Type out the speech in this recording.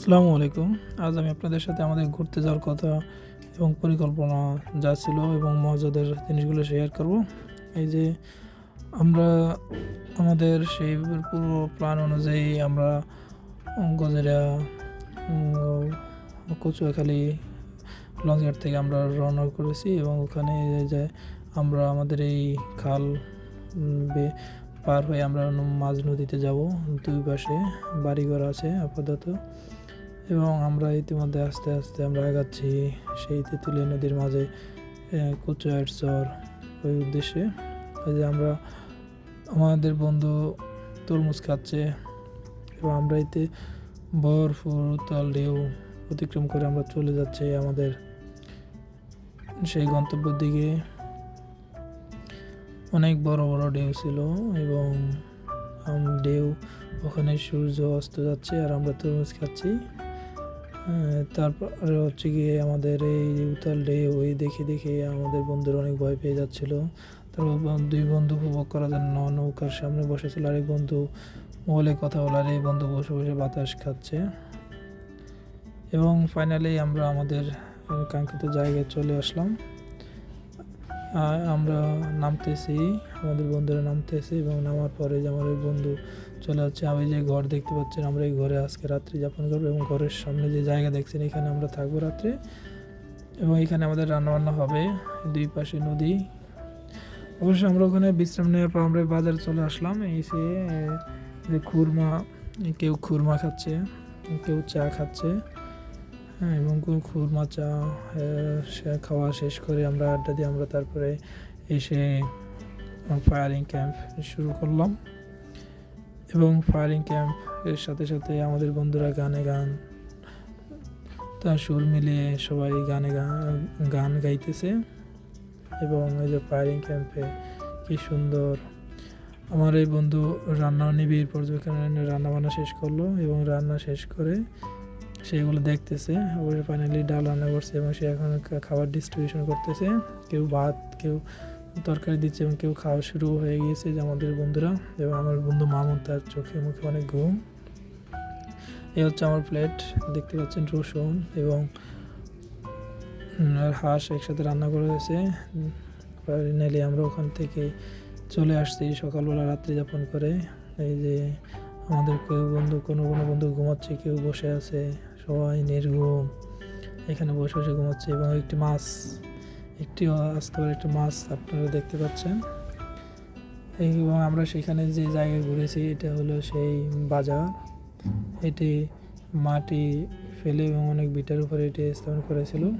আসসালামু আলাইকুম। আজ আমি আপনাদের সাথে আমাদের ঘুরতে যাওয়ার কথা এবং পরিকল্পনা যা ছিল এবং মজাদের জিনিসগুলো শেয়ার করব। এই যে আমরা আমাদের সেই পুরো প্ল্যান অনুযায়ী আমরা গজেরা কচুয়াখালী, লঞ্চঘাট থেকে আমরা রওনা করেছি এবং ওখানে যে আমরা আমাদের এই খাল পার হয়ে আমরা মাঝ নদীতে যাব। দুই পাশে বাড়িঘর আছে আপাতত। এবং আমরা ইতিমধ্যে আস্তে আস্তে আমরা আগাচ্ছি সেই তেঁতুলিয়া নদীর মাঝে কুচুয়ার চর। ওই উদ্দেশ্যে এই যে আমরা আমাদের বন্ধু তরমুজ খাচ্ছে এবং আমরা এতে ভরপুর উত্তাল ঢেউ অতিক্রম করে আমরা চলে যাচ্ছি আমাদের সেই গন্তব্যের দিকে। অনেক বড় বড় ঢেউ ছিল এবং ঢেউ ওখানে সূর্য অস্ত যাচ্ছে আর আমরা তরমুজ খাচ্ছি। তারপরে হচ্ছে গিয়ে আমাদের এই উতাল ডে ওই দেখে দেখে আমাদের বন্ধুরা অনেক ভয় পেয়ে যাচ্ছিল। তারপর দুই বন্ধু উপভোগ করার জন্য নৌকার সামনে বসেছিল। আরেক বন্ধু মোবাইলে কথা বলার এই বন্ধু বসে বসে বাতাস খাচ্ছে। এবং ফাইনালি আমরা আমাদের কাঙ্ক্ষিত জায়গায় চলে আসলাম। আমরা নামতেছি, আমাদের বন্ধুরা নামতেছে এবং নামার পরে যে আমার ওই বন্ধু চলে যাচ্ছে, আমি যে ঘর দেখতে পাচ্ছেন আমরা এই ঘরে আজকে রাত্রি যাপন করব এবং ঘরের সামনে যে জায়গা দেখছেন, এখানে আমরা থাকব রাত্রে এবং এখানে আমাদের রান্নাবান্না হবে, দুই পাশে নদী। অবশ্যই আমরা ওখানে বিশ্রাম নেওয়ার পর আমরা বাজারে চলে আসলাম এসে যে খুরমা, কেউ খুরমা খাচ্ছে, কেউ চা খাচ্ছে। হ্যাঁ এবং খুরমা চা খাওয়া শেষ করে আমরা আড্ডা দিয়ে আমরা তারপরে এসে ফায়ারিং ক্যাম্প শুরু করলাম। এবং ফায়ারিং ক্যাম্প এর সাথে সাথে আমাদের বন্ধুরা গানে গান তার সুর মিলিয়ে সবাই গানে গান গাইতেছে। এবং এই যে ফায়ারিং ক্যাম্পে কি সুন্দর, আমার এই বন্ধু রান্না নিবিড় পর্যবেক্ষণে রান্না বান্না শেষ করল এবং রান্না শেষ করে সেগুলো দেখতেছে। অবশ্যই ফাইনালি ডাল রান্না করছে এবং সে এখন খাবার ডিস্ট্রিবিউশন করতেছে। কেউ ভাত, কেউ তরকারি দিচ্ছে এবং কেউ খাওয়া শুরু হয়ে গিয়েছে যে আমাদের বন্ধুরা। এবং আমার বন্ধু মামুন তার চোখে মুখে অনেক ঘুম। এই হচ্ছে আমার প্লেট দেখতে পাচ্ছেন রসুন এবং হাঁস একসাথে রান্না করা হয়েছে। ফাইনালি আমরা ওখান থেকে চলে আসছি সকালবেলা রাত্রি যাপন করে। এই যে আমাদের কেউ বন্ধু, কোনো কোনো বন্ধু ঘুমাচ্ছে, কেউ বসে আছে। সবাই নির্ঘুম। এখানে বসে বসে ঘুমাচ্ছে এবং একটি মাছ, একটি আস্তে একটি মাছ আপনারা দেখতে পাচ্ছেন। এবং আমরা সেখানে যে জায়গায় ঘুরেছি, এটা হলো সেই বাজার। এটি মাটি ফেলে এবং অনেক বিটার উপরে এটি স্থাপন করেছিল।